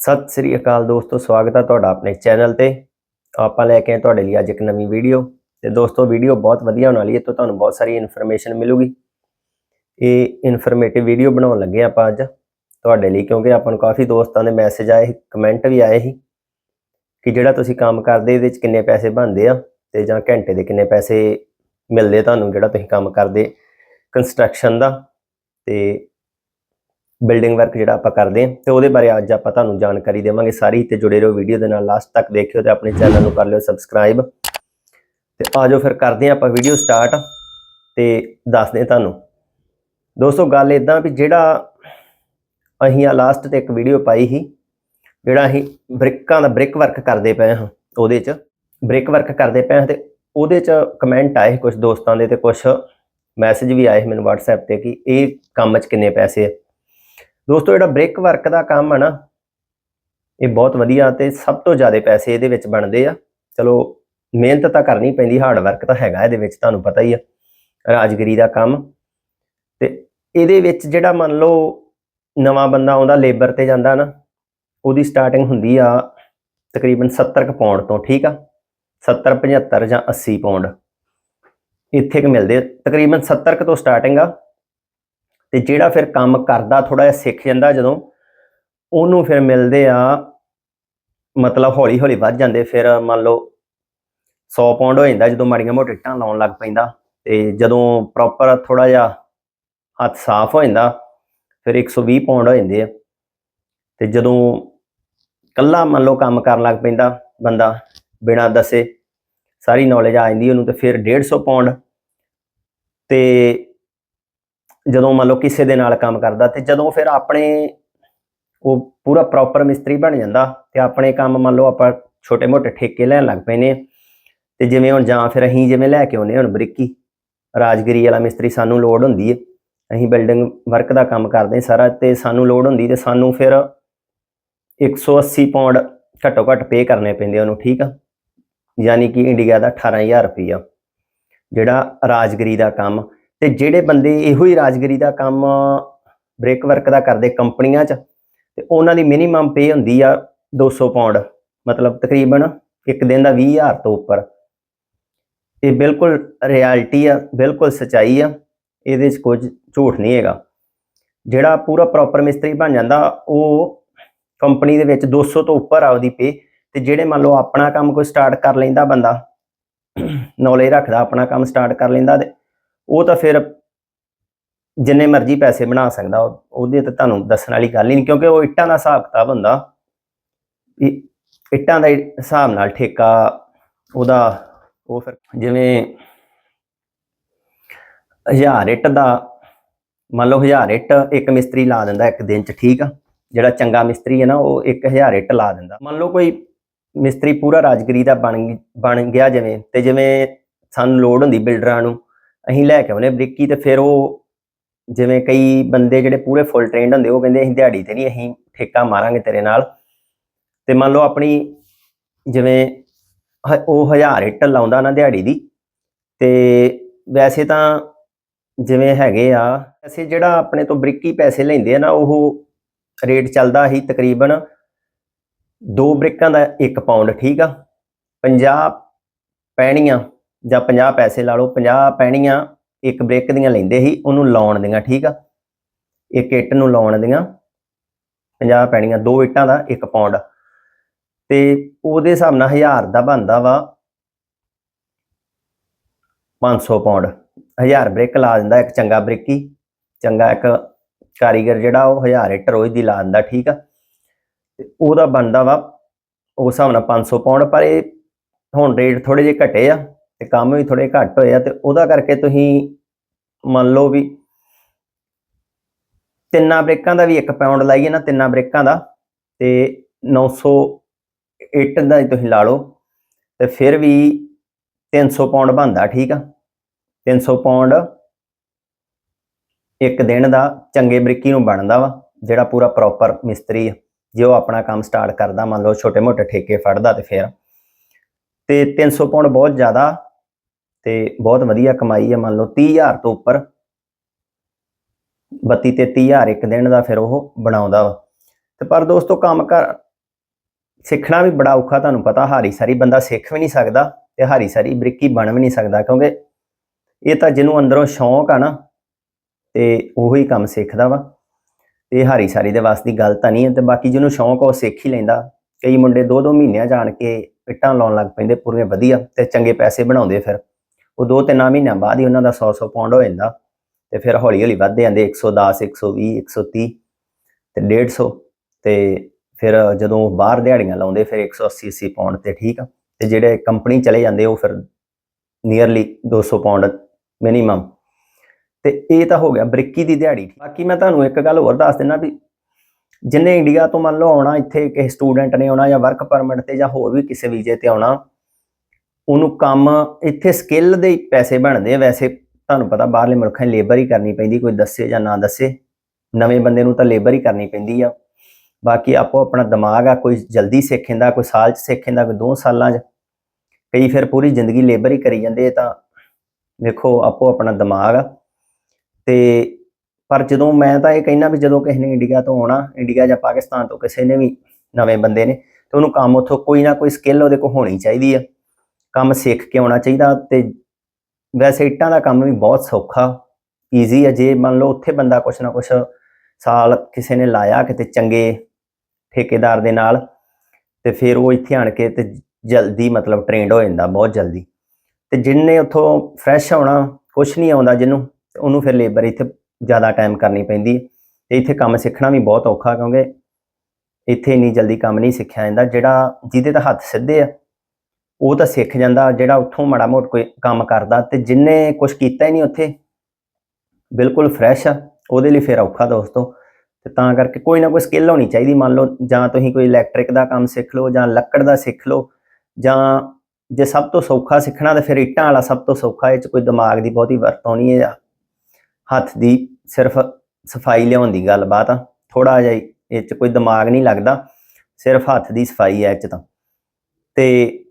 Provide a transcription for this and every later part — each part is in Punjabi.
ਸਤਿ ਸ੍ਰੀ ਅਕਾਲ ਦੋਸਤੋ, ਸਵਾਗਤ ਹੈ ਤੁਹਾਡਾ ਆਪਣੇ ਚੈਨਲ ਤੇ। ਆਪਾਂ ਲੈ ਕੇ ਆਏ ਤੁਹਾਡੇ ਲਈ ਅੱਜ ਇੱਕ ਨਵੀਂ ਵੀਡੀਓ। ਤੇ ਦੋਸਤੋ, ਵੀਡੀਓ ਬਹੁਤ ਵਧੀਆ ਹੋਣ ਵਾਲੀ ਹੈ ਤੇ ਤੁਹਾਨੂੰ ਬਹੁਤ ਸਾਰੀ ਇਨਫੋਰਮੇਸ਼ਨ ਮਿਲੂਗੀ। ਇਹ ਇਨਫੋਰਮੇਟਿਵ ਵੀਡੀਓ ਬਣਾਉਣ ਲੱਗੇ ਆਪਾਂ ਅੱਜ। ਤੁਹਾਡੇ ਲਈ ਕਿਉਂਕਿ ਆਪਾਂ ਨੂੰ ਕਾਫੀ ਦੋਸਤਾਂ ਦੇ ਮੈਸੇਜ ਆਏ ਸੀ ਕਮੈਂਟ ਵੀ ਆਏ ਸੀ ਕਿ ਜਿਹੜਾ ਤੁਸੀਂ ਕੰਮ ਕਰਦੇ, ਇਹਦੇ ਵਿੱਚ ਕਿੰਨੇ ਪੈਸੇ ਬਣਦੇ ਆ ਤੇ ਜਾਂ ਘੰਟੇ ਦੇ ਕਿੰਨੇ ਪੈਸੇ ਮਿਲਦੇ ਤੁਹਾਨੂੰ ਜਿਹੜਾ ਤੁਸੀਂ ਕੰਮ ਕਰਦੇ ਕੰਸਟਰਕਸ਼ਨ ਦਾ। ਤੇ ਬਿਲਡਿੰਗ ਵਰਕ ਜਿਹੜਾ ਆਪਾਂ ਕਰਦੇ ਹਾਂ, ਤੇ ਉਹਦੇ ਬਾਰੇ ਅੱਜ ਆਪਾਂ ਤੁਹਾਨੂੰ ਜਾਣਕਾਰੀ ਦੇਵਾਂਗੇ ਸਾਰੀ, ਤੇ ਜੁੜੇ ਰਹੋ ਵੀਡੀਓ ਦੇ ਨਾਲ ਲਾਸਟ ਤੱਕ ਦੇਖਿਓ ਤੇ ਆਪਣੇ ਚੈਨਲ ਨੂੰ ਕਰ ਲਿਓ ਸਬਸਕ੍ਰਾਈਬ ਤੇ ਆਜੋ ਫਿਰ ਕਰਦੇ ਹਾਂ ਆਪਾਂ ਵੀਡੀਓ ਸਟਾਰਟ ਤੇ ਦੱਸਦੇ ਹਾਂ ਤੁਹਾਨੂੰ। ਦੋਸਤੋ, ਗੱਲ ਇਦਾਂ ਵੀ ਜਿਹੜਾ ਅਸੀਂ ਆ ਲਾਸਟ ਤੇ ਇੱਕ ਵੀਡੀਓ ਪਾਈ ਸੀ, ਜਿਹੜਾ ਅਸੀਂ ਬ੍ਰਿਕਾਂ ਦਾ ਬ੍ਰਿਕ ਵਰਕ ਕਰਦੇ ਪਏ ਹਾਂ, ਉਹਦੇ 'ਚ। ਬ੍ਰਿਕ ਵਰਕ ਕਰਦੇ ਪਏ ਹਾਂ ਤੇ ਉਹਦੇ 'ਚ ਕਮੈਂਟ ਆਏ ਕੁਝ ਦੋਸਤਾਂ ਦੇ ਤੇ ਕੁਝ ਮੈਸੇਜ ਵੀ ਆਏ ਮੈਨੂੰ WhatsApp ਤੇ ਕਿ ਇਹ ਕੰਮ 'ਚ ਕਿੰਨੇ ਪੈਸੇ ਆ। ਦੋਸਤੋ, ਜਿਹੜਾ ਬ੍ਰਿਕ ਵਰਕ ਦਾ ਕੰਮ ਹੈ ਨਾ, ਇਹ ਬਹੁਤ ਵਧੀਆ ਤੇ ਸਭ ਤੋਂ ਜ਼ਿਆਦਾ ਪੈਸੇ ਇਹਦੇ ਵਿੱਚ ਬਣਦੇ ਆ। ਚਲੋ, ਮਿਹਨਤ ਤਾਂ ਕਰਨੀ ਪੈਂਦੀ ਹਾਰਡ ਵਰਕ ਤਾਂ ਹੈਗਾ ਇਹਦੇ ਵਿੱਚ, ਤੁਹਾਨੂੰ ਪਤਾ ਹੀ ਆ, ਰਾਜਗਰੀ ਦਾ ਕੰਮ। ਤੇ ਇਹਦੇ ਵਿੱਚ ਜਿਹੜਾ ਮੰਨ ਲਓ, ਨਵਾਂ ਬੰਦਾ ਆਉਂਦਾ ਲੇਬਰ ਤੇ ਜਾਂਦਾ ਨਾ, ਉਹਦੀ ਸਟਾਰਟਿੰਗ ਹੁੰਦੀ ਆ ਤਕਰੀਬਨ 70 ਕੁ ਪਾਉਂਡ ਤੋਂ, ਠੀਕ ਆ? 70 75 ਜਾਂ 80 ਪਾਉਂਡ ਇੱਥੇ ਕਿ ਮਿਲਦੇ ਤਕਰੀਬਨ 70 ਕੁ ਤੋਂ ਸਟਾਰਟਿੰਗ ਆ। ਤੇ ਜਿਹੜਾ ਫਿਰ ਕੰਮ ਕਰਦਾ ਥੋੜਾ ਜਿਹਾ ਸਿੱਖ ਜਾਂਦਾ ਜਦੋਂ, ਉਹਨੂੰ ਫਿਰ ਮਿਲਦੇ ਆ, ਮਤਲਬ ਹੌਲੀ ਹੌਲੀ ਵੱਧ ਜਾਂਦੇ, ਫਿਰ ਮੰਨ ਲਓ 100 ਪਾਉਂਡ ਹੋ ਜਾਂਦਾ ਜਦੋਂ ਮਾੜੀਆਂ ਮੋਟੀਆਂ ਇੱਟਾਂ ਲਾਉਣ ਲੱਗ ਪੈਂਦਾ ਤੇ ਜਦੋਂ ਪ੍ਰੋਪਰ ਥੋੜਾ ਜਿਹਾ ਹੱਥ ਸਾਫ਼ ਹੋ ਜਾਂਦਾ, ਫਿਰ 120 ਪਾਉਂਡ ਹੋ ਜਾਂਦੇ ਆ। ਤੇ ਜਦੋਂ ਕੱਲਾ ਮੰਨ ਲਓ ਕੰਮ ਕਰਨ ਲੱਗ ਪੈਂਦਾ ਬੰਦਾ ਬਿਨਾਂ ਦੱਸੇ, ਸਾਰੀ ਨੌਲੇਜ ਆ ਜਾਂਦੀ ਉਹਨੂੰ ਤੇ ਫਿਰ 150 ਪਾਉਂਡ ਤੇ ਜਦੋਂ ਮੰਨ ਲਓ ਕਿਸੇ ਦੇ ਨਾਲ ਕੰਮ ਕਰਦਾ ਤੇ ਜਦੋਂ ਫਿਰ ਆਪਣੇ ਉਹ ਪੂਰਾ ਪ੍ਰੋਪਰ ਮਿਸਤਰੀ ਬਣ ਜਾਂਦਾ ਤੇ ਆਪਣੇ ਕੰਮ ਮੰਨ ਲਓ ਆਪਾਂ ਛੋਟੇ-ਮੋਟੇ ਠੇਕੇ ਲੈਣ ਲੱਗ ਪੈਨੇ ਤੇ ਜਿਵੇਂ ਹੁਣ ਜਾਂ ਫਿਰ ਅਸੀਂ ਜਿਵੇਂ ਲੈ ਕੇ ਆਉਨੇ ਹੁਣ ਬਰੀਕੀ, ਰਾਜਗਰੀ ਵਾਲਾ ਮਿਸਤਰੀ ਸਾਨੂੰ ਲੋਡ ਹੁੰਦੀ ਹੈ ਅਸੀਂ ਬਿਲਡਿੰਗ ਵਰਕ ਦਾ ਕੰਮ ਕਰਦੇ ਸਾਰਾ ਤੇ ਸਾਨੂੰ ਲੋਡ ਹੁੰਦੀ ਤੇ ਸਾਨੂੰ ਫਿਰ 180 ਪਾਉਂਡ ਘੱਟੋ ਘੱਟ ਪੇ ਕਰਨੇ ਪੈਂਦੇ ਉਹਨੂੰ, ਠੀਕ ਆ? ਯਾਨੀ ਕਿ ਇੰਡੀਆ ਦਾ 18000 ਰੁਪਈਆ, ਜਿਹੜਾ ਰਾਜਗਰੀ ਦਾ ਕੰਮ ਤੇ ਜਿਹੜੇ ਬੰਦੇ ਇਹੋ ਹੀ ਰਾਜਗਰੀ ਦਾ ਕੰਮ ਬ੍ਰੇਕ ਵਰਕ ਦਾ ਕਰਦੇ ਕੰਪਨੀਆਂ 'ਚ, ਤੇ ਉਹਨਾਂ ਦੀ ਮਿਨੀਮਮ ਪੇ ਹੁੰਦੀ ਆ 200 ਪਾਉਂਡ ਮਤਲਬ ਤਕਰੀਬਨ ਇੱਕ ਦਿਨ ਦਾ 20000 ਤੋਂ ਉੱਪਰ। ਇਹ ਬਿਲਕੁਲ ਰਿਐਲਿਟੀ ਆ, ਬਿਲਕੁਲ ਸਚਾਈ ਆ, ਇਹਦੇ 'ਚ ਕੁਝ ਝੂਠ ਨਹੀਂ ਹੈਗਾ। ਜਿਹੜਾ ਪੂਰਾ ਪ੍ਰੋਪਰ ਮਿਸਤਰੀ ਬਣ ਜਾਂਦਾ, ਉਹ ਕੰਪਨੀ ਦੇ ਵਿੱਚ 200 ਤੋਂ ਉੱਪਰ ਆ ਉਹਦੀ ਪੇ ਤੇ ਜਿਹੜੇ ਮੰਨ ਲਓ ਆਪਣਾ ਕੰਮ ਕੋਈ ਸਟਾਰਟ ਕਰ ਲੈਂਦਾ ਬੰਦਾ ਨੌਲੇਜ ਰੱਖਦਾ, ਆਪਣਾ ਕੰਮ ਸਟਾਰਟ ਕਰ ਲੈਂਦਾ, ਤੇ ਉਹ ਤਾਂ ਫਿਰ ਜਿੰਨੇ ਮਰਜ਼ੀ ਪੈਸੇ ਬਣਾ ਸਕਦਾ, ਉਹਦੇ ਤੇ ਤੁਹਾਨੂੰ ਦੱਸਣ ਵਾਲੀ ਗੱਲ ਹੀ ਨਹੀਂ, ਕਿਉਂਕਿ ਉਹ ਇੱਟਾਂ ਦਾ ਹਿਸਾਬ ਕਿਤਾਬ ਹੁੰਦਾ। ਇੱਟਾਂ ਦਾ ਹਿਸਾਬ ਨਾਲ ਠੇਕਾ, ਉਹਦਾ ਉਹ ਫਿਰ ਜਿਵੇਂ 1000 ਇੱਟ ਦਾ, ਮੰਨ ਲਓ 1000 ਇੱਟ ਇੱਕ ਮਿਸਤਰੀ ਲਾ ਦਿੰਦਾ ਇੱਕ ਦਿਨ ਚ, ਠੀਕ ਆ? ਜਿਹੜਾ ਚੰਗਾ ਮਿਸਤਰੀ ਹੈ ਨਾ, ਉਹ 1000 ਇੱਟ ਲਾ ਦਿੰਦਾ। ਮੰਨ ਲਓ ਕੋਈ ਮਿਸਤਰੀ ਪੂਰਾ ਰਾਜਗਰੀ ਦਾ ਬਣ ਗ- ਬਣ ਗਿਆ ਜਿਵੇਂ, ਤੇ ਜਿਵੇਂ ਸਾਨੂੰ ਲੋੜ ਹੁੰਦੀ ਬਿਲਡਰਾਂ ਨੂੰ ਅਸੀਂ ਲੈ ਕੇ ਆਉਨੇ ਬ੍ਰਿਕੀ ਤੇ ਫਿਰ ਉਹ ਜਿਵੇਂ ਕਈ ਬੰਦੇ ਜਿਹੜੇ ਪੂਰੇ ਫੁੱਲ ਟ੍ਰੇਨਡ ਹੁੰਦੇ, ਉਹ ਕਹਿੰਦੇ ਅਸੀਂ ਦਿਹਾੜੀ ਤੇ ਨਹੀਂ, ਅਸੀਂ ਠੇਕਾ ਮਾਰਾਂਗੇ ਤੇਰੇ ਨਾਲ। ਤੇ ਮੰਨ ਲਓ ਆਪਣੀ ਜਿਵੇਂ ਹ- ਉਹ 1000 ਇੱਟ ਲਾਉਂਦਾ ਨਾ ਦਿਹਾੜੀ ਦੀ, ਤੇ ਵੈਸੇ ਤਾਂ ਜਿਵੇਂ ਹੈਗੇ ਆ ਅਸੀਂ ਜਿਹੜਾ ਆਪਣੇ ਤੋਂ ਬ੍ਰਿਕੀ ਪੈਸੇ ਲੈਂਦੇ ਆ ਨਾ, ਉਹ ਰੇਟ ਚੱਲਦਾ ਸੀ ਤਕਰੀਬਨ ਦੋ ਬ੍ਰਿਕਾਂ ਦਾ 1 ਪਾਉਂਡ ਠੀਕ ਆ? 50 ਪੈਣੀਆਂ ਜਾਂ 50 ਪੈਸੇ ਲਾ ਲਓ 50 ਪੈਣੀਆਂ ਇੱਕ ਬ੍ਰੇਕ ਦੀਆਂ ਲੈਂਦੇ ਸੀ, ਉਹਨੂੰ ਲਾਉਣ ਦੀਆਂ, ਠੀਕ ਆ? ਇੱਕ ਇੱਟ ਨੂੰ ਲਾਉਣ ਦੀਆਂ 50 ਪੈਣੀਆਂ, ਦੋ ਇੱਟਾਂ ਦਾ 1 ਪਾਉਂਡ ਤੇ ਉਹਦੇ ਹਿਸਾਬ ਨਾਲ 1000 ਦਾ ਬਣਦਾ ਵਾ 500 ਪਾਉਂਡ 1000 ਬ੍ਰਿਕ ਲਾ ਦਿੰਦਾ, ਇੱਕ ਚੰਗਾ ਬ੍ਰਿਕੀ, ਚੰਗਾ ਇੱਕ ਕਾਰੀਗਰ ਜਿਹੜਾ, ਉਹ 1000 ਇੱਟ ਰੋਜ਼ ਦੀ ਲਾ ਦਿੰਦਾ, ਠੀਕ ਆ? ਤੇ ਉਹਦਾ ਬਣਦਾ ਵਾ ਉਸ ਹਿਸਾਬ ਨਾਲ 500 ਪਾਉਂਡ ਪਰ ਇਹ ਹੁਣ ਰੇਟ ਥੋੜੇ ਜਿਹੇ ਘਟੇ ਆ। ਤੇ ਕੰਮ ਵੀ ਥੋੜੇ ਘੱਟ ਹੋਏ ਆ ਤੇ ਉਹਦਾ ਕਰਕੇ ਤੁਸੀਂ ਮੰਨ ਲਓ ਵੀ ਤਿੰਨਾਂ ਬ੍ਰੇਕਾਂ ਦਾ ਵੀ 1 ਪਾਉਂਡ ਲਾਈਏ ਨਾ, ਤਿੰਨਾਂ ਬ੍ਰੇਕਾਂ ਦਾ, ਤੇ 900 ਇੱਟ ਦਾ ਤੁਸੀਂ ਲਾ ਲਓ, ਤੇ ਫਿਰ ਵੀ 300 ਪਾਉਂਡ ਬਣਦਾ, ਠੀਕ ਆ? 300 ਪਾਉਂਡ ਇੱਕ ਦਿਨ ਦਾ ਚੰਗੇ ਬ੍ਰਿਕੀ ਨੂੰ ਬਣਦਾ ਵਾ, ਜਿਹੜਾ ਪੂਰਾ ਪ੍ਰੋਪਰ ਮਿਸਤਰੀ ਆ, ਜੇ ਉਹ ਆਪਣਾ ਕੰਮ ਸਟਾਰਟ ਕਰਦਾ, ਮੰਨ ਲਓ ਛੋਟੇ-ਮੋਟੇ ਠੇਕੇ ਫੜਦਾ ਤੇ ਫਿਰ। ਤੇ 300 ਪਾਉਂਡ ਬਹੁਤ ਜ਼ਿਆਦਾ ਤੇ ਬਹੁਤ ਵਧੀਆ ਕਮਾਈ ਹੈ ਮੰਨ ਲਓ 30000 ਤੋਂ ਉੱਪਰ। 32 33000 ਇੱਕ ਦਿਨ ਦਾ ਫਿਰ ਉਹ ਬਣਾਉਂਦਾ ਵਾ। ਤੇ ਪਰ ਦੋਸਤੋ ਕੰਮ ਕਰ, ਸਿੱਖਣਾ ਵੀ ਬੜਾ ਔਖਾ, ਤੁਹਾਨੂੰ ਪਤਾ ਹਾਰੀ ਸਾਰੀ ਬੰਦਾ ਸਿੱਖ ਵੀ ਨਹੀਂ ਸਕਦਾ ਤੇ ਹਾਰੀ ਸਾਰੀ ਬ੍ਰਿਕੀ ਬਣ ਵੀ ਨਹੀਂ ਸਕਦਾ, ਕਿਉਂਕਿ ਇਹ ਤਾਂ ਜਿਹਨੂੰ ਅੰਦਰੋਂ ਸ਼ੌਂਕ ਆ ਨਾ, ਤੇ ਉਹੀ ਕੰਮ ਸਿੱਖਦਾ ਵਾ। ਤੇ ਹਾਰੀ ਸਾਰੀ ਦੇ ਵਾਸਤੇ ਗੱਲ ਤਾਂ ਨਹੀਂ ਹੈ ਤੇ ਬਾਕੀ ਜਿਹਨੂੰ ਸ਼ੌਂਕ ਆ, ਉਹ ਸਿੱਖ ਹੀ ਲੈਂਦਾ। ਕਈ ਮੁੰਡੇ ਦੋ ਦੋ ਮਹੀਨਿਆਂ ਜਾਣ ਕੇ ਇੱਟਾਂ ਲਾਉਣ ਲੱਗ ਪੈਂਦੇ, ਪੂਰੀਆਂ ਵਧੀਆ ਤੇ ਚੰਗੇ ਪੈਸੇ ਬਣਾਉਂਦੇ ਫਿਰ। ਉਹ ਦੋ ਤਿੰਨ ਮਹੀਨਿਆਂ ਬਾਅਦ ਹੀ ਉਹਨਾਂ ਦਾ 100 100 ਪਾਉਂਡ ਹੋ ਜਾਂਦਾ ਤੇ ਫਿਰ ਹੌਲੀ ਹੌਲੀ ਵੱਧਦੇ ਜਾਂਦੇ 110 120 130 ਤੇ 150 ਤੇ ਫਿਰ ਜਦੋਂ ਬਾਹਰ ਦਿਹਾੜੀਆਂ ਲਾਉਂਦੇ ਫਿਰ 180 80 ਪਾਉਂਡ ਤੇ ਠੀਕ ਆ। ਤੇ ਜਿਹੜੇ ਕੰਪਨੀ ਚਲੇ ਜਾਂਦੇ ਉਹ ਫਿਰ ਨੀਅਰਲੀ 200 ਪਾਉਂਡ ਮਿਨੀਮਮ ਤੇ ਇਹ ਤਾਂ ਹੋ ਗਿਆ ਬ੍ਰਿਕੀ ਦੀ ਦਿਹਾੜੀ ਬਾਕੀ ਮੈਂ ਤੁਹਾਨੂੰ ਇੱਕ ਗੱਲ ਹੋਰ ਦੱਸ ਦਿੰਦਾ ਵੀ ਜਿੰਨੇ ਇੰਡੀਆ ਤੋਂ ਮੰਨ ਲਓ ਆਉਣਾ, ਇੱਥੇ ਕਿਸੇ ਸਟੂਡੈਂਟ ਨੇ ਆਉਣਾ ਜਾਂ ਵਰਕ ਪਰਮਿਟ ਤੇ ਜਾਂ ਹੋਰ ਵੀ ਕਿਸੇ ਵੀਜ਼ੇ ਤੇ ਆਉਣਾ ਉਹਨੂੰ ਕੰਮ ਇੱਥੇ ਸਕਿੱਲ ਦੇ ਪੈਸੇ ਬਣਦੇ ਆ, ਵੈਸੇ ਤੁਹਾਨੂੰ ਪਤਾ ਬਾਹਰਲੇ ਮੁਲਕਾਂ 'ਚ ਲੇਬਰ ਹੀ ਕਰਨੀ ਪੈਂਦੀ, ਕੋਈ ਦੱਸੇ ਜਾਂ ਨਾ ਦੱਸੇ। ਨਵੇਂ ਬੰਦੇ ਨੂੰ ਤਾਂ ਲੇਬਰ ਹੀ ਕਰਨੀ ਪੈਂਦੀ ਆ। ਬਾਕੀ ਆਪੋ ਆਪਣਾ ਦਿਮਾਗ ਆ, ਕੋਈ ਜਲਦੀ ਸਿੱਖ ਜਾਂਦਾ ਕੋਈ ਸਾਲ 'ਚ ਸਿੱਖ ਜਾਂਦਾ ਕੋਈ 2 ਸਾਲਾਂ 'ਚ। ਕਈ ਫਿਰ ਪੂਰੀ ਜ਼ਿੰਦਗੀ ਲੇਬਰ ਹੀ ਕਰੀ ਜਾਂਦੇ ਤਾਂ ਵੇਖੋ ਆਪੋ ਆਪਣਾ ਦਿਮਾਗ ਆ। ਤੇ ਪਰ ਜਦੋਂ ਮੈਂ ਤਾਂ ਇਹ ਕਹਿਣਾ ਵੀ ਜਦੋਂ ਕਿਸੇ ਨੇ ਇੰਡੀਆ ਤੋਂ ਆਉਣਾ, ਇੰਡੀਆ ਜਾਂ ਪਾਕਿਸਤਾਨ ਤੋਂ ਕਿਸੇ ਨੇ ਵੀ ਨਵੇਂ ਬੰਦੇ ਨੇ, ਤੇ ਉਹਨੂੰ ਕੰਮ ਉੱਥੋਂ ਕੋਈ ਨਾ ਕੋਈ ਸਕਿੱਲ ਉਹਦੇ ਕੋਲ ਹੋਣੀ ਚਾਹੀਦੀ ਆ। ਕੰਮ ਸਿੱਖ ਕੇ ਆਉਣਾ ਚਾਹੀਦਾ ਤੇ ਵੈਸੇ ਇੱਟਾਂ ਦਾ ਕੰਮ ਵੀ ਬਹੁਤ ਸੌਖਾ ਈਜ਼ੀ ਹੈ। ਜੇ ਮੰਨ ਲਓ ਉੱਥੇ ਬੰਦਾ ਕੁਛ ਨਾ ਕੁਛ ਸਾਲ ਕਿਸੇ ਨੇ ਲਾਇਆ ਕਿਤੇ ਚੰਗੇ ਠੇਕੇਦਾਰ ਦੇ ਨਾਲ ਤੇ ਫਿਰ ਉਹ ਇੱਥੇ ਆਣ ਕੇ ਤੇ ਜਲਦੀ ਮਤਲਬ ਟ੍ਰੇਨਡ ਹੋ ਜਾਂਦਾ ਬਹੁਤ ਜਲਦੀ। ਤੇ ਜਿੰਨੇ ਉੱਥੋਂ ਫਰੈਸ਼ ਆਉਣਾ, ਕੁਛ ਨਹੀਂ ਆਉਂਦਾ ਜਿਹਨੂੰ ਉਹਨੂੰ ਫਿਰ ਲੇਬਰ ਇੱਥੇ ਜ਼ਿਆਦਾ ਟਾਈਮ ਕਰਨੀ ਪੈਂਦੀ ਹੈ। ਤੇ ਇੱਥੇ ਕੰਮ ਸਿੱਖਣਾ ਵੀ ਬਹੁਤ ਔਖਾ ਕਿਉਂਕਿ ਇੱਥੇ ਇੰਨੀ ਜਲਦੀ ਕੰਮ ਨਹੀਂ ਸਿੱਖਿਆ ਜਾਂਦਾ, ਜਿਹੜਾ ਜਿਹਦੇ ਤਾਂ ਹੱਥ ਸਿੱਧੇ ਆ ਉਹ ਤਾਂ ਸਿੱਖ ਜਾਂਦਾ, ਜਿਹੜਾ ਉੱਥੋਂ ਮਾੜਾ ਮੋਟ ਕੋਈ ਕੰਮ ਕਰਦਾ ਤੇ ਜਿੰਨੇ ਕੁਝ ਕੀਤਾ ਹੀ ਨਹੀਂ ਉੱਥੇ, ਬਿਲਕੁਲ ਫਰੈਸ਼ ਆ, ਉਹਦੇ ਲਈ ਫਿਰ ਔਖਾ ਦੋਸਤੋ। ਤੇ ਤਾਂ ਕਰਕੇ ਕੋਈ ਨਾ ਕੋਈ ਸਕਿੱਲ ਹੋਣੀ ਚਾਹੀਦੀ, ਮੰਨ ਲਓ ਜਾਂ ਤੁਸੀਂ ਕੋਈ ਇਲੈਕਟ੍ਰਿਕ ਦਾ ਕੰਮ ਸਿੱਖ ਲਓ ਜਾਂ ਲੱਕੜ ਦਾ ਸਿੱਖ ਲਓ, ਜਾਂ ਜੇ ਸਭ ਤੋਂ ਸੌਖਾ ਸਿੱਖਣਾ ਤਾਂ ਫਿਰ ਇੱਟਾਂ ਵਾਲਾ ਸਭ ਤੋਂ ਸੌਖਾ, ਇਹ ਚ ਕੋਈ ਦਿਮਾਗ ਦੀ ਬਹੁਤੀ ਵਰਤੋਂ ਨਹੀਂ ਹੈ ਹੱਥ ਦੀ ਸਿਰਫ ਸਫ਼ਾਈ ਲਿਆਉਣ ਦੀ ਗੱਲਬਾਤ ਆ। ਥੋੜਾ ਜਿਹਾ ਇਹ ਚ ਕੋਈ ਦਿਮਾਗ ਨਹੀਂ ਲੱਗਦਾ, ਸਿਰਫ ਹੱਥ ਦੀ ਸਫ਼ਾਈ ਹੈ ਇਹ ਚ ਤਾਂ। ਤੇ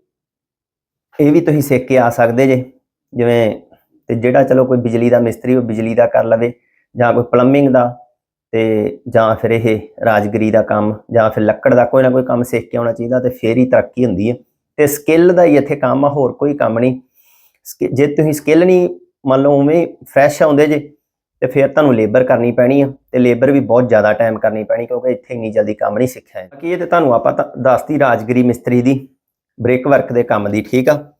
ਇਹ ਵੀ ਤੁਸੀਂ ਸਿੱਖ ਕੇ ਆ ਸਕਦੇ ਜੇ। ਜਿਵੇਂ ਤੇ ਜਿਹੜਾ ਚਲੋ ਕੋਈ ਬਿਜਲੀ ਦਾ ਮਿਸਤਰੀ, ਉਹ ਬਿਜਲੀ ਦਾ ਕਰ ਲਵੇ, ਜਾਂ ਕੋਈ ਪਲੰਬਿੰਗ ਦਾ, ਤੇ ਜਾਂ ਫਿਰ ਇਹ ਰਾਜਗਰੀ ਦਾ ਕੰਮ, ਜਾਂ ਫਿਰ ਲੱਕੜ ਦਾ ਕੋਈ ਨਾ ਕੋਈ ਕੰਮ ਸਿੱਖ ਕੇ ਆਉਣਾ ਚਾਹੀਦਾ, ਤੇ ਫੇਰ ਹੀ ਤਰੱਕੀ ਹੁੰਦੀ ਹੈ। ਤੇ ਸਕਿੱਲ ਦਾ ਹੀ ਇੱਥੇ ਕੰਮ ਆ, ਹੋਰ ਕੋਈ ਕੰਮ ਨਹੀਂ। ਸਕਿ- ਜੇ ਤੁਸੀਂ ਸਕਿੱਲ ਨਹੀਂ, ਮੰਨ ਲਓ ਉਵੇਂ ਫਰੈਸ਼ ਆਉਂਦੇ ਜੇ, ਤੇ ਫਿਰ ਤੁਹਾਨੂੰ ਲੇਬਰ ਕਰਨੀ ਪੈਣੀ ਆ, ਤੇ ਲੇਬਰ ਵੀ ਬਹੁਤ ਜ਼ਿਆਦਾ ਟਾਈਮ ਕਰਨੀ ਪੈਣੀ, ਕਿਉਂਕਿ ਇੱਥੇ ਇੰਨੀ ਜਲਦੀ ਕੰਮ ਨਹੀਂ ਸਿੱਖਿਆ ਹੈ ਬਾਕੀ ਇਹ ਤੇ ਤੁਹਾਨੂੰ ਆਪਾਂ ਤਾਂ ਦੱਸਤੀ ਰਾਜਗਰੀ ਮਿਸਤਰੀ ਦੀ। ਬ੍ਰੇਕ ਵਰਕ ਦੇ ਕੰਮ ਦੀ, ਠੀਕ ਆ?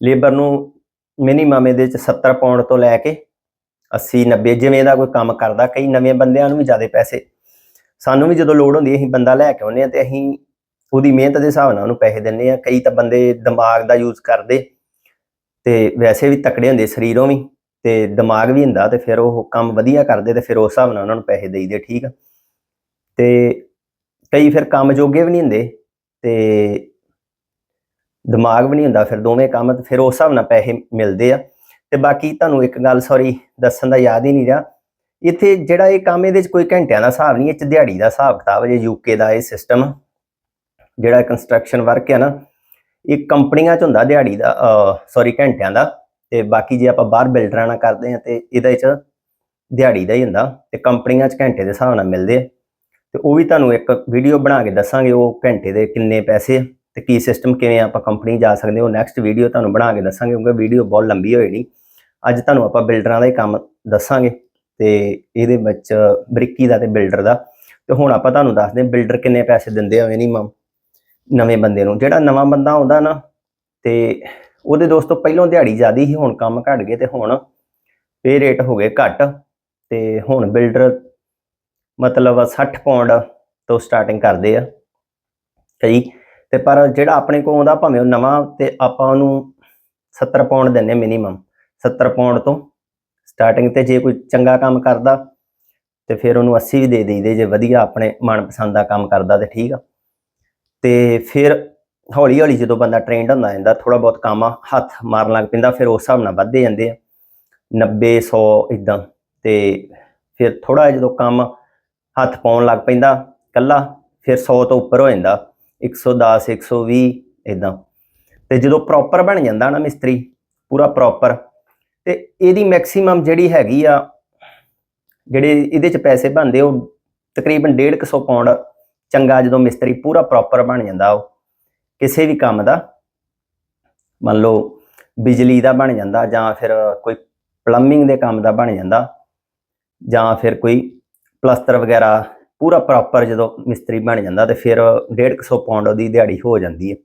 ਲੇਬਰ ਨੂੰ ਮਿਨੀਮਮ ਇਹਦੇ ਚ 70 ਪਾਉਂਡ ਤੋਂ ਲੈ ਕੇ 80 90 ਜਿਵੇਂ ਦਾ ਕੋਈ ਕੰਮ ਕਰਦਾ, ਕਈ ਨਵੇਂ ਬੰਦਿਆਂ ਨੂੰ ਵੀ ਜ਼ਿਆਦਾ ਪੈਸੇ। ਸਾਨੂੰ ਵੀ ਜਦੋਂ ਲੋੜ ਹੁੰਦੀ, ਅਸੀਂ ਬੰਦਾ ਲੈ ਕੇ ਆਉਂਦੇ ਆ ਤੇ ਅਸੀਂ ਉਹਦੀ ਮਿਹਨਤ ਦੇ ਹਿਸਾਬ ਨਾਲ ਉਹਨੂੰ ਪੈਸੇ ਦਿੰਨੇ ਆ ਕਈ ਤਾਂ ਬੰਦੇ ਦਿਮਾਗ ਦਾ ਯੂਜ਼ ਕਰਦੇ ਤੇ ਵੈਸੇ ਵੀ ਤਕੜੇ ਹੁੰਦੇ ਸਰੀਰੋਂ ਵੀ ਤੇ ਦਿਮਾਗ ਵੀ ਹੁੰਦਾ ਤੇ ਫਿਰ ਉਹ ਕੰਮ ਵਧੀਆ ਕਰਦੇ ਤੇ ਫਿਰ ਉਸ ਹਿਸਾਬ ਨਾਲ ਉਹਨਾਂ ਨੂੰ ਪੈਸੇ ਦੇਈਦੇ, ਠੀਕ ਆ? ਤੇ ਕਈ ਫਿਰ ਕੰਮ ਜੋਗੇ ਵੀ ਨਹੀਂ ਹੁੰਦੇ ਤੇ ਦਿਮਾਗ ਵੀ ਨਹੀਂ ਹੁੰਦਾ, ਫਿਰ ਦੋਵੇਂ ਕੰਮ ਤੇ ਫਿਰ ਉਸ ਹਿਸਾਬ ਨਾਲ ਪੈਸੇ ਮਿਲਦੇ ਆ। ਤੇ ਬਾਕੀ ਤੁਹਾਨੂੰ ਇੱਕ ਗੱਲ ਸੌਰੀ ਦੱਸਣ ਦਾ ਯਾਦ ਹੀ ਨਹੀਂ ਰਿਹਾ। ਇੱਥੇ ਜਿਹੜਾ ਇਹ ਕੰਮ ਇਹਦੇ 'ਚ ਕੋਈ ਘੰਟਿਆਂ ਦਾ ਹਿਸਾਬ ਨਹੀਂ, ਇਹ 'ਚ ਦਿਹਾੜੀ ਦਾ ਹਿਸਾਬ ਕਿਤਾਬ ਜੇ ਯੂਕੇ ਦਾ ਇਹ ਸਿਸਟਮ ਜਿਹੜਾ ਕੰਸਟਰਕਸ਼ਨ ਵਰਕ ਹੈ ਨਾ, ਇਹ ਕੰਪਨੀਆਂ 'ਚ ਹੁੰਦਾ ਦਿਹਾੜੀ ਦਾ ਸੌਰੀ ਘੰਟਿਆਂ ਦਾ। ਤੇ ਬਾਕੀ ਜੇ ਆਪਾਂ ਬਾਹਰ ਬਿਲਡਰਾਂ ਨਾਲ ਕਰਦੇ ਆ ਤੇ ਇਹਦੇ 'ਚ ਦਿਹਾੜੀ ਦਾ ਹੀ ਹੁੰਦਾ। ਤੇ ਕੰਪਨੀਆਂ 'ਚ ਘੰਟੇ ਦੇ ਹਿਸਾਬ ਨਾਲ ਮਿਲਦੇ ਆ। ਤੇ ਉਹ ਵੀ ਤੁਹਾਨੂੰ ਇੱਕ ਵੀਡੀਓ ਬਣਾ ਕੇ ਦੱਸਾਂਗੇ, ਉਹ ਘੰਟੇ ਦੇ ਕਿੰਨੇ ਪੈਸੇ ਆ। ਤੇ ਕੀ ਸਿਸਟਮ ਕਿਵੇਂ ਆਪਾਂ ਕੰਪਨੀ ਜਾ ਸਕਦੇ ਉਹ ਨੈਕਸਟ ਵੀਡੀਓ ਤੁਹਾਨੂੰ ਬਣਾ ਕੇ ਦੱਸਾਂਗੇ ਕਿਉਂਕਿ ਵੀਡੀਓ ਬਹੁਤ ਲੰਬੀ ਹੋਈ ਨਹੀਂ ਅੱਜ ਤੁਹਾਨੂੰ ਆਪਾਂ ਬਿਲਡਰਾਂ ਦਾ ਹੀ ਕੰਮ ਦੱਸਾਂਗੇ ਤੇ ਇਹਦੇ ਵਿੱਚ ਬ੍ਰਿਕੀ ਦਾ ਤੇ ਬਿਲਡਰ ਦਾ। ਤੇ ਹੁਣ ਆਪਾਂ ਤੁਹਾਨੂੰ ਦੱਸਦੇ ਬਿਲਡਰ ਕਿੰਨੇ ਪੈਸੇ ਦਿੰਦੇ ਆ ਮਿਨੀਮਮ ਨਵੇਂ ਬੰਦੇ ਨੂੰ। ਜਿਹੜਾ ਨਵਾਂ ਬੰਦਾ ਆਉਂਦਾ ਨਾ, ਤੇ ਉਹਦੇ ਦੋਸਤੋ ਪਹਿਲਾਂ ਦਿਹਾੜੀ ਜ਼ਿਆਦੀ ਸੀ, ਹੁਣ ਕੰਮ ਘਟ ਗਏ ਤੇ ਹੁਣ ਪੇ ਰੇਟ ਹੋ ਗਏ ਘੱਟ। ਤੇ ਹੁਣ ਬਿਲਡਰ ਮਤਲਬ 60 ਪਾਉਂਡ ਤੋਂ ਸਟਾਰਟਿੰਗ ਕਰਦੇ ਆ। ਕਈ ਤੇ ਪਰ ਜਿਹੜਾ ਆਪਣੇ ਕੋਲ ਆਉਂਦਾ ਭਾਵੇਂ ਉਹ ਨਵਾਂ ਤੇ ਆਪਾਂ ਉਹਨੂੰ 70 ਪਾਉਂਡ ਦਿੰਨੇ ਮਿਨੀਮਮ 70 ਪਾਉਂਡ ਤੋਂ ਸਟਾਰਟਿੰਗ ਤੇ ਜੇ ਕੋਈ ਚੰਗਾ ਕੰਮ ਕਰਦਾ ਤੇ ਫਿਰ ਉਹਨੂੰ 80 ਵੀ ਦੇ ਦੇਈਦੇ, ਜੇ ਵਧੀਆ ਆਪਣੇ ਮਨਪਸੰਦ ਦਾ ਕੰਮ ਕਰਦਾ ਤੇ ਠੀਕ ਆ। ਤੇ ਫਿਰ ਹੌਲੀ ਹੌਲੀ ਜਦੋਂ ਬੰਦਾ ਟ੍ਰੇਨਡ ਹੁੰਦਾ ਜਾਂਦਾ ਥੋੜਾ ਬਹੁਤ ਕੰਮ ਹੱਥ ਮਾਰਨ ਲੱਗ ਪੈਂਦਾ, ਫਿਰ ਉਸ ਹਿਸਾਬ ਨਾਲ ਵੱਧਦੇ ਜਾਂਦੇ ਆ। 90 100 ਇਦਾਂ ਤੇ ਫਿਰ ਥੋੜਾ ਜਦੋਂ ਕੰਮ ਹੱਥ ਪਾਉਣ ਲੱਗ ਪੈਂਦਾ ਕੱਲਾ ਫਿਰ 100 ਤੋਂ ਉੱਪਰ ਹੋ ਜਾਂਦਾ। 110 120 ਇਦਾਂ ਤੇ ਜਦੋਂ ਪ੍ਰੋਪਰ ਬਣ ਜਾਂਦਾ ਨਾ ਮਿਸਤਰੀ, ਪੂਰਾ ਪ੍ਰੋਪਰ ਤੇ ਇਹਦੀ ਮੈਕਸਿਮਮ ਜਿਹੜੀ ਹੈਗੀ ਆ, ਜਿਹੜੇ ਇਹਦੇ ਚ ਪੈਸੇ ਬਣਦੇ ਉਹ ਤਕਰੀਬਨ 150 ਪਾਉਂਡ ਚੰਗਾ ਜਦੋਂ ਮਿਸਤਰੀ ਪੂਰਾ ਪ੍ਰੋਪਰ ਬਣ ਜਾਂਦਾ ਉਹ। ਕਿਸੇ ਵੀ ਕੰਮ ਦਾ, ਮੰਨ ਲਓ ਬਿਜਲੀ ਦਾ ਬਣ ਜਾਂਦਾ, ਜਾਂ ਫਿਰ ਕੋਈ ਪਲੰਬਿੰਗ ਦੇ ਕੰਮ ਦਾ ਬਣ ਜਾਂਦਾ, ਜਾਂ ਫਿਰ ਕੋਈ ਪਲਸਤਰ ਵਗੈਰਾ ਪੂਰਾ ਪ੍ਰੋਪਰ ਜਦੋਂ ਮਿਸਤਰੀ ਬਣ ਜਾਂਦਾ ਤੇ ਫਿਰ 150 ਪਾਉਂਡ ਉਹਦੀ ਦਿਹਾੜੀ ਹੋ ਜਾਂਦੀ ਹੈ।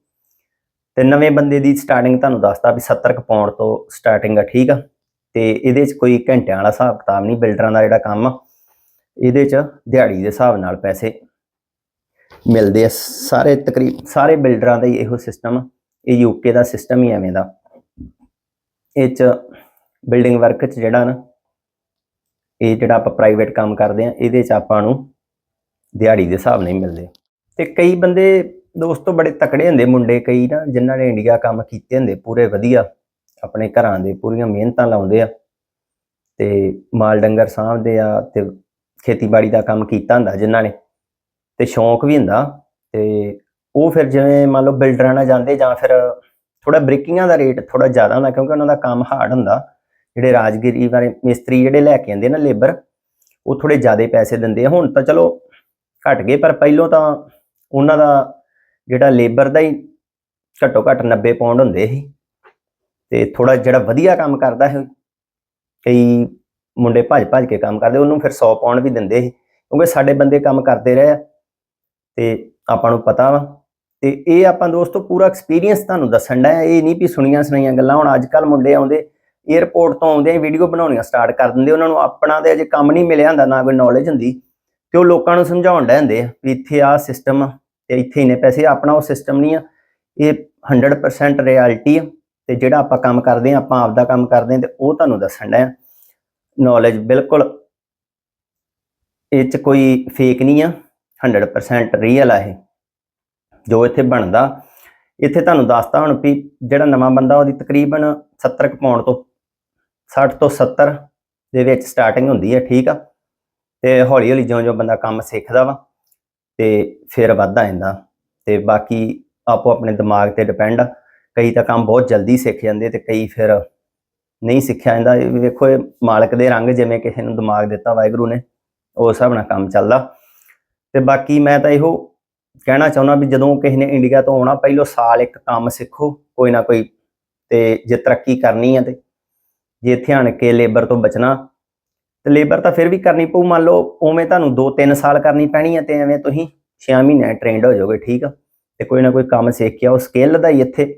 ਤੇ ਨਵੇਂ ਬੰਦੇ ਦੀ ਸਟਾਰਟਿੰਗ ਤੁਹਾਨੂੰ ਦੱਸਦਾ ਵੀ 70 ਕੁ ਪਾਉਂਡ ਤੋਂ ਸਟਾਰਟਿੰਗ ਆ, ਠੀਕ ਆ? ਤੇ ਇਹਦੇ 'ਚ ਕੋਈ ਘੰਟਿਆਂ ਵਾਲਾ ਹਿਸਾਬ ਕਿਤਾਬ ਨਹੀਂ ਬਿਲਡਰਾਂ ਦਾ ਜਿਹੜਾ ਕੰਮ ਆ, ਇਹਦੇ 'ਚ ਦਿਹਾੜੀ ਦੇ ਹਿਸਾਬ ਨਾਲ ਪੈਸੇ ਮਿਲਦੇ ਆ। ਸਾਰੇ ਤਕਰੀਬ ਸਾਰੇ ਬਿਲਡਰਾਂ ਦਾ ਹੀ ਇਹੋ ਸਿਸਟਮ ਆ। ਇਹ ਯੂਕੇ ਦਾ ਸਿਸਟਮ ਹੀ ਐਵੇਂ ਦਾ। ਇਹ 'ਚ ਬਿਲਡਿੰਗ ਵਰਕ 'ਚ ਜਿਹੜਾ ਨਾ, ਇਹ ਜਿਹੜਾ ਆਪਾਂ ਪ੍ਰਾਈਵੇਟ ਕੰਮ ਕਰਦੇ ਆ, ਇਹਦੇ 'ਚ ਆਪਾਂ ਨੂੰ ਦਿਹਾੜੀ ਦੇ ਹਿਸਾਬ ਨਹੀਂ ਮਿਲਦੇ। ਤੇ ਕਈ ਬੰਦੇ ਦੋਸਤੋ ਬੜੇ ਤਕੜੇ ਹੁੰਦੇ ਮੁੰਡੇ, ਕਈ ਨਾ ਜਿਨ੍ਹਾਂ ਨੇ ਇੰਡੀਆ ਕੰਮ ਕੀਤੇ ਹੁੰਦੇ ਪੂਰੇ ਵਧੀਆ, ਆਪਣੇ ਘਰਾਂ ਦੇ ਪੂਰੀਆਂ ਮਿਹਨਤਾਂ ਲਾਉਂਦੇ ਆ ਤੇ ਮਾਲ ਡੰਗਰ ਸਾਂਭਦੇ ਆ ਤੇ ਖੇਤੀਬਾੜੀ ਦਾ ਕੰਮ ਕੀਤਾ ਹੁੰਦਾ ਜਿਨ੍ਹਾਂ ਨੇ ਤੇ ਸ਼ੌਂਕ ਵੀ ਹੁੰਦਾ ਤੇ ਉਹ ਫਿਰ ਜਿਵੇਂ ਮੰਨ ਲਓ ਬਿਲਡਰਾਂ ਨਾਲ ਜਾਂਦੇ ਜਾਂ ਫਿਰ ਥੋੜਾ ਬ੍ਰਿਕਿੰਗਾਂ ਦਾ ਰੇਟ ਥੋੜਾ ਜ਼ਿਆਦਾ ਹੁੰਦਾ ਕਿਉਂਕਿ ਉਹਨਾਂ ਦਾ ਕੰਮ ਹਾਰਡ ਹੁੰਦਾ, ਜਿਹੜੇ ਰਾਜਗੀਰੀ ਵਾਲੇ ਮਿਸਤਰੀ ਜਿਹੜੇ ਲੈ ਕੇ ਆਉਂਦੇ ਨਾ ਲੇਬਰ, ਉਹ ਥੋੜੇ ਜ਼ਿਆਦਾ ਪੈਸੇ ਦਿੰਦੇ ਆ। ਹੁਣ ਤਾਂ ਚਲੋ ਘਟ ਗਏ, ਪਰ ਪਹਿਲੋਂ ਤਾਂ ਉਹਨਾਂ ਦਾ ਜਿਹੜਾ ਲੇਬਰ ਦਾ ਹੀ ਘੱਟੋ ਘੱਟ 90 ਪਾਉਂਡ ਹੁੰਦੇ ਸੀ ਤੇ ਥੋੜਾ ਜਿਹੜਾ ਵਧੀਆ ਕੰਮ ਕਰਦਾ ਹੈ ਕਈ ਮੁੰਡੇ ਭੱਜ ਭੱਜ ਕੇ ਕੰਮ ਕਰਦੇ, ਉਹਨੂੰ ਫਿਰ 100 ਪਾਉਂਡ ਵੀ ਦਿੰਦੇ ਸੀ, ਕਿਉਂਕਿ ਸਾਡੇ ਬੰਦੇ ਕੰਮ ਕਰਦੇ ਰਹੇ ਆ ਤੇ ਆਪਾਂ ਨੂੰ ਪਤਾ ਵਾ। ਤੇ ਇਹ ਆਪਾਂ ਦੋਸਤੋ ਪੂਰਾ ਐਕਸਪੀਰੀਅੰਸ ਤੁਹਾਨੂੰ ਦੱਸਣ ਦਾ ਇਹ ਨਹੀਂ ਵੀ ਸੁਣੀਆਂ ਸੁਣਾਈਆਂ ਗੱਲਾਂ, ਹੁਣ ਅੱਜ ਕੱਲ ਮੁੰਡੇ ਆਉਂਦੇ 에어ਪੋਰਟ ਤੋਂ ਆਉਂਦੇ ਵੀਡੀਓ ਬਣਾਉਣੀਆਂ ਸਟਾਰਟ ਕਰ ਦਿੰਦੇ, ਉਹਨਾਂ ਨੂੰ ਆਪਣਾ ਤੇ ਅਜੇ ਕੰਮ ਨਹੀਂ ਮਿਲਿਆ ਹੁੰਦਾ, ਨਾ ਕੋਈ ਨੌਲੇਜ ਹੁੰਦੀ। ਤੇ ਉਹ ਲੋਕਾਂ ਨੂੰ ਸਮਝਾਉਣ ਡੈ ਹੁੰਦੇ ਆ ਵੀ ਇੱਥੇ ਆਹ ਸਿਸਟਮ ਆ ਤੇ ਇੱਥੇ ਇੰਨੇ ਪੈਸੇ ਆਪਣਾ ਉਹ ਸਿਸਟਮ ਨਹੀਂ ਆ। ਇਹ 100% ਰਿਐਲਿਟੀ ਆ ਤੇ ਜਿਹੜਾ ਆਪਾਂ ਕੰਮ ਕਰਦੇ ਆ, ਆਪਾਂ ਆਪਦਾ ਕੰਮ ਕਰਦੇ ਆ ਤੇ ਉਹ ਤੁਹਾਨੂੰ ਦੱਸਣ ਡਿਆ ਨੌਲੇਜ ਬਿਲਕੁਲ ਇਹ ਚ ਕੋਈ ਫੇਕ ਨਹੀਂ ਆ 100% ਰੀਅਲ ਆ ਇਹ। ਜੋ ਇੱਥੇ ਬਣਦਾ, ਇੱਥੇ ਤੁਹਾਨੂੰ ਦੱਸਤਾ ਹੁਣ ਵੀ ਜਿਹੜਾ ਨਵਾਂ ਬੰਦਾ ਉਹਦੀ ਤਕਰੀਬਨ 70 ਕੁ ਪਾਉਣ ਤੋਂ 60 ਤੋਂ 70 ਦੇ ਵਿੱਚ ਸਟਾਰਟਿੰਗ ਹੁੰਦੀ ਹੈ ਠੀਕ ਆ। ਤੇ ਹੌਲੀ ਹੌਲੀ ਜਿਉਂ-ਜਿਉਂ ਬੰਦਾ ਕੰਮ ਸਿੱਖਦਾ ਵਾ ਤੇ ਫਿਰ ਵੱਧਦਾ ਜਾਂਦਾ ਤੇ ਬਾਕੀ ਆਪੋ ਆਪਣੇ ਦਿਮਾਗ ਤੇ ਡਿਪੈਂਡ ਆ। ਕਈ ਤਾਂ ਕੰਮ ਬਹੁਤ ਜਲਦੀ ਸਿੱਖ ਜਾਂਦੇ ਤੇ ਕਈ ਫਿਰ ਨਹੀਂ ਸਿੱਖਿਆ ਜਾਂਦਾ। ਇਹ ਵੇਖੋ, ਇਹ ਮਾਲਕ ਦੇ ਰੰਗ ਜਿਵੇਂ ਕਿਸੇ ਨੂੰ ਦਿਮਾਗ ਦਿੱਤਾ ਵਾਹਿਗੁਰੂ ਨੇ ਉਸ ਹਿਸਾਬ ਨਾਲ ਕੰਮ ਚੱਲਦਾ। ਤੇ ਬਾਕੀ ਮੈਂ ਤਾਂ ਇਹੋ ਕਹਿਣਾ ਚਾਹੁੰਦਾ ਵੀ ਜਦੋਂ ਕਿਸੇ ਨੇ ਇੰਡੀਆ ਤੋਂ ਆਉਣਾ, ਪਹਿਲੋ ਸਾਲ ਇੱਕ ਕੰਮ ਸਿੱਖੋ, ਕੋਈ ਨਾ ਕੋਈ ਤੇ ਜੇ ਤਰੱਕੀ ਕਰਨੀ ਆ ਤੇ, ਜੇ ਇੱਥੇ ਆਣ ਕੇ ਲੇਬਰ ਤੋਂ ਬਚਣਾ ਤੇ ਲੇਬਰ ਤਾਂ ਫਿਰ ਵੀ ਕਰਨੀ ਪਊ, ਮੰਨ ਲਓ ਉਵੇਂ ਤੁਹਾਨੂੰ 2-3 ਸਾਲ ਕਰਨੀ ਪੈਣੀ ਹੈ ਤੇ ਐਵੇਂ ਤੁਸੀਂ 6 ਮਹੀਨੇ ਟ੍ਰੇਨਡ ਹੋ ਜਾਓਗੇ, ਠੀਕ ਆ? ਤੇ ਕੋਈ ਨਾ ਕੋਈ ਕੰਮ ਸਿੱਖ ਕੇ ਆਓ ਸਕਿੱਲ ਦਾ ਹੀ ਇੱਥੇ।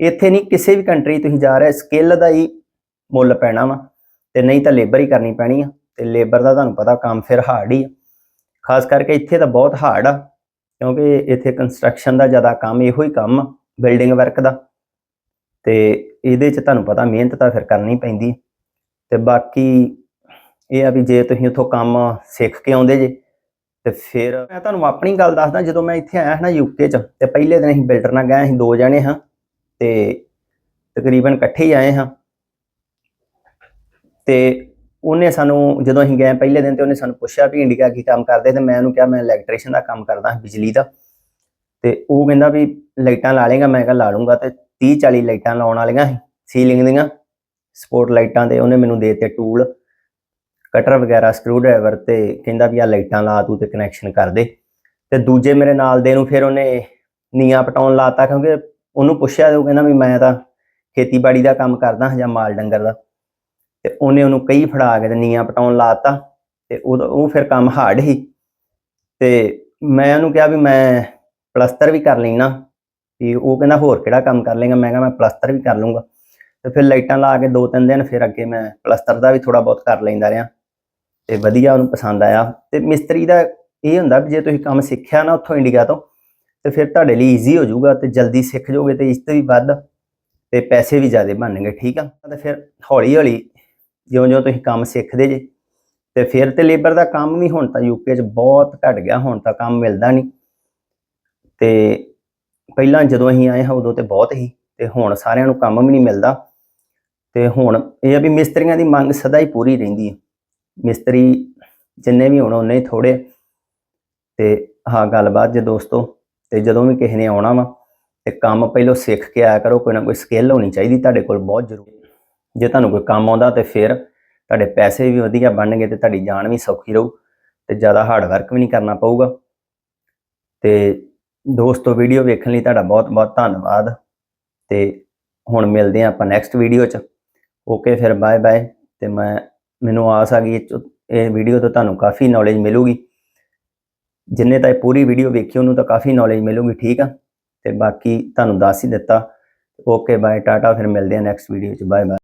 ਇੱਥੇ ਨਹੀਂ ਕਿਸੇ ਵੀ ਕੰਟਰੀ ਤੁਸੀਂ ਜਾ ਰਹੇ ਸਕਿੱਲ ਦਾ ਹੀ ਮੁੱਲ ਪੈਣਾ ਵਾ। ਤੇ ਨਹੀਂ ਤਾਂ ਲੇਬਰ ਹੀ ਕਰਨੀ ਪੈਣੀ ਆ। ਤੇ ਲੇਬਰ ਦਾ ਤੁਹਾਨੂੰ ਪਤਾ ਕੰਮ ਫਿਰ ਹਾਰਡ ਹੀ ਆ। ਖਾਸ ਕਰਕੇ ਇੱਥੇ ਤਾਂ ਬਹੁਤ ਹਾਰਡ ਆ, ਕਿਉਂਕਿ ਇੱਥੇ ਕੰਸਟਰਕਸ਼ਨ ਦਾ ਜ਼ਿਆਦਾ ਕੰਮ ਇਹੋ ਹੀ ਕੰਮ ਆ ਬਿਲਡਿੰਗ ਵਰਕ ਦਾ। ਤੇ ਇਹਦੇ 'ਚ ਤੁਹਾਨੂੰ ਪਤਾ ਮਿਹਨਤ ਤਾਂ ਫਿਰ ਕਰਨੀ ਪੈਂਦੀ ਤੇ ਬਾਕੀ ਇਹ ਆ ਵੀ ਜੇ ਤੁਸੀਂ ਉੱਥੋਂ ਕੰਮ ਸਿੱਖ ਕੇ ਆਉਂਦੇ ਜੇ, ਤੇ ਫਿਰ ਮੈਂ ਤੁਹਾਨੂੰ ਆਪਣੀ ਗੱਲ ਦੱਸਦਾ, ਜਦੋਂ ਮੈਂ ਇੱਥੇ ਆਇਆ ਹਾਂ ਨਾ ਯੂਕੇ 'ਚ, ਤੇ ਪਹਿਲੇ ਦਿਨ ਅਸੀਂ ਬਿਲਡਰ ਨਾਲ ਗਏ ਅਸੀਂ ਦੋ ਜਣੇ ਹਾਂ, ਤੇ ਤਕਰੀਬਨ ਇਕੱਠੇ ਹੀ ਆਏ ਹਾਂ। ਤੇ ਉਹਨੇ ਸਾਨੂੰ, ਜਦੋਂ ਅਸੀਂ ਗਏ ਪਹਿਲੇ ਦਿਨ, ਤੇ ਉਹਨੇ ਸਾਨੂੰ ਪੁੱਛਿਆ ਵੀ ਇੰਡੀਆ ਕੀ ਕੰਮ ਕਰਦੇ, ਤੇ ਮੈਂ ਉਹਨੂੰ ਕਿਹਾ ਮੈਂ ਇਲੈਕਟ੍ਰੀਸ਼ੀਅਨ ਦਾ ਕੰਮ ਕਰਦਾ ਹਾਂ, ਬਿਜਲੀ ਦਾ। ਤੇ ਉਹ ਕਹਿੰਦਾ ਵੀ ਲਾਈਟਾਂ ਲਾ ਲੇਗਾ ਮੈਂ ਕਿਹਾ ਲਾ ਲੂੰਗਾ ਤੇ 30 40 ਲਾਈਟਾਂ ਲਾਉਣ ਵਾਲੀਆਂ ਸੀ, ਸੀਲਿੰਗ ਦੀਆਂ, ਸਪੋਰਟ ਲਾਈਟਾਂ ਦੇ, ਉਹਨੇ ਮੈਨੂੰ ਦੇ ਦਿੱਤੇ ਟੂਲ। ਕਟਰ ਵਗੈਰਾ ਸਕਰੂ ਡਰਾਈਵਰ ਤੇ ਕਹਿੰਦਾ ਵੀ ਆ ਲਾਈਟਾਂ ਲਾ, ਤੂੰ ਤੇ ਕਨੈਕਸ਼ਨ ਕਰ ਦੇ। ਤੇ ਦੂਜੇ ਮੇਰੇ ਨਾਲ ਦੇ ਨੂੰ ਫਿਰ ਉਹਨੇ ਨੀਆਂ ਪਟਾਉਣ ਲਾਤਾ ਕਿਉਂਕਿ ਉਹਨੂੰ ਪੁੱਛਿਆ ਤੇ ਉਹ ਕਹਿੰਦਾ ਵੀ ਮੈਂ ਤਾਂ ਖੇਤੀਬਾੜੀ ਦਾ ਕੰਮ ਕਰਦਾ ਹਾਂ ਜਾਂ ਮਾਲ ਡੰਗਰ ਦਾ। ਤੇ ਉਹਨੇ ਉਹਨੂੰ ਕਈ ਫੜਾ ਕੇ ਤੇ ਨੀਆਂ ਪਟਾਉਣ ਲਾਤਾ ਤੇ ਉਹ ਉਹ ਫਿਰ ਕੰਮ ਹਾਰਡ ਹੀ ਤੇ ਮੈਂ ਉਹਨੂੰ ਕਿਹਾ ਵੀ ਮੈਂ ਪਲਸਤਰ ਵੀ ਕਰ ਲੈਣਾ ਵੀ ਉਹ ਕਹਿੰਦਾ ਹੋਰ ਕਿਹੜਾ ਕੰਮ ਕਰ ਲੇਗਾ ਮੈਂ ਕਿਹਾ ਮੈਂ ਪਲਸਤਰ ਵੀ ਕਰ ਲੂੰਗਾ ਤੇ ਫਿਰ ਲਾਈਟਾਂ ਲਾ ਕੇ ਦੋ ਤਿੰਨ ਦਿਨ ਫਿਰ ਅੱਗੇ ਮੈਂ ਪਲਸਤਰ ਦਾ ਵੀ ਥੋੜਾ ਬਹੁਤ ਕਰ ਲੈਂਦਾ ਰਿਹਾ। ਤੇ ਵਧੀਆ ਉਹਨੂੰ ਪਸੰਦ ਆਇਆ। ਤੇ ਮਿਸਤਰੀ ਦਾ ਇਹ ਹੁੰਦਾ ਵੀ ਜੇ ਤੁਸੀਂ ਕੰਮ ਸਿੱਖਿਆ ਨਾ ਉੱਥੋਂ ਇੰਡੀਆ ਤੋਂ, ਤੇ ਫਿਰ ਤੁਹਾਡੇ ਲਈ ਈਜ਼ੀ ਹੋ ਜਾਊਗਾ ਤੇ ਜਲਦੀ ਸਿੱਖ ਜਾਓਗੇ ਤੇ ਇਸ ਵੀ ਵੱਧ ਤੇ ਪੈਸੇ ਵੀ ਜ਼ਿਆਦਾ ਬਣਨਗੇ, ਠੀਕ ਆ? ਤੇ ਫਿਰ ਹੌਲੀ ਹੌਲੀ ਜਿਉਂ-ਜਿਉਂ ਤੁਸੀਂ ਕੰਮ ਸਿੱਖਦੇ ਜੇ, ਤੇ ਫਿਰ ਤੇ ਲੇਬਰ ਦਾ ਕੰਮ ਵੀ ਹੁਣ ਤਾਂ ਯੂਕੇ 'ਚ ਬਹੁਤ ਘਟ ਗਿਆ, ਹੁਣ ਤਾਂ ਕੰਮ ਮਿਲਦਾ ਨਹੀਂ। ਤੇ ਪਹਿਲਾਂ ਜਦੋਂ ਅਸੀਂ ਆਏ ਹਾਂ ਉਦੋਂ ਤੇ ਬਹੁਤ ਹੀ ਤੇ ਹੁਣ ਸਾਰਿਆਂ ਨੂੰ ਕੰਮ ਵੀ ਨਹੀਂ ਮਿਲਦਾ। ਤੇ ਹੁਣ ਇਹ ਆ ਵੀ ਮਿਸਤਰੀਆਂ ਦੀ ਮੰਗ ਸਦਾ ਹੀ ਪੂਰੀ ਰਹਿੰਦੀ ਹੈ। ਮਿਸਤਰੀ ਜਿੰਨੇ ਵੀ ਹੋਣ ਉਹਨੇ ਥੋੜੇ ਤੇ ਹਾਂ ਗੱਲਬਾਤ ਜੇ ਦੋਸਤੋ, ਤੇ ਜਦੋਂ ਵੀ ਕਿਸੇ ਨੇ ਆਉਣਾ ਵਾ, ਤੇ ਕੰਮ ਪਹਿਲਾਂ ਸਿੱਖ ਕੇ ਆਇਆ ਕਰੋ, ਕੋਈ ਨਾ ਕੋਈ ਸਕਿੱਲ ਹੋਣੀ ਚਾਹੀਦੀ ਤੁਹਾਡੇ ਕੋਲ ਬਹੁਤ ਜ਼ਰੂਰੀ। ਜੇ ਤੁਹਾਨੂੰ ਕੋਈ ਕੰਮ ਆਉਂਦਾ ਤੇ ਫਿਰ ਤੁਹਾਡੇ ਪੈਸੇ ਵੀ ਵਧੀਆ ਬਣਨਗੇ ਤੇ ਤੁਹਾਡੀ ਜਾਨ ਵੀ ਸੌਖੀ ਰਹੂ, ਤੇ ਜ਼ਿਆਦਾ ਹਾਰਡ ਵਰਕ ਵੀ ਨਹੀਂ ਕਰਨਾ ਪਊਗਾ। ਤੇ ਦੋਸਤੋ ਵੀਡੀਓ ਵੇਖਣ ਲਈ ਤੁਹਾਡਾ ਬਹੁਤ ਬਹੁਤ ਧੰਨਵਾਦ। ਤੇ ਹੁਣ ਮਿਲਦੇ ਹਾਂ ਆਪਾਂ ਨੈਕਸਟ ਵੀਡੀਓ 'ਚ। ਓਕੇ ਫਿਰ ਬਾਏ ਬਾਏ ਤੇ ਮੈਂ ਮੈਨੂੰ ਆਸ ਆ ਗਈ ਇਹ 'ਚੋਂ- ਇਹ ਵੀਡੀਓ ਤੋਂ ਤੁਹਾਨੂੰ ਕਾਫੀ ਨੌਲੇਜ ਮਿਲੂਗੀ। ਜਿੰਨੇ ਤਾਂ ਇਹ ਪੂਰੀ ਵੀਡੀਓ ਵੇਖੀ, ਉਹਨੂੰ ਤਾਂ ਕਾਫੀ ਨੌਲੇਜ ਮਿਲੂਗੀ, ਠੀਕ ਆ? ਤੇ ਬਾਕੀ ਤੁਹਾਨੂੰ ਦੱਸ ਹੀ ਦਿੱਤਾ। ਓਕੇ ਬਾਏ ਟਾਟਾ ਫਿਰ ਮਿਲਦੇ ਹਾਂ ਨੈਕਸਟ ਵੀਡੀਓ 'ਚ। Bye bye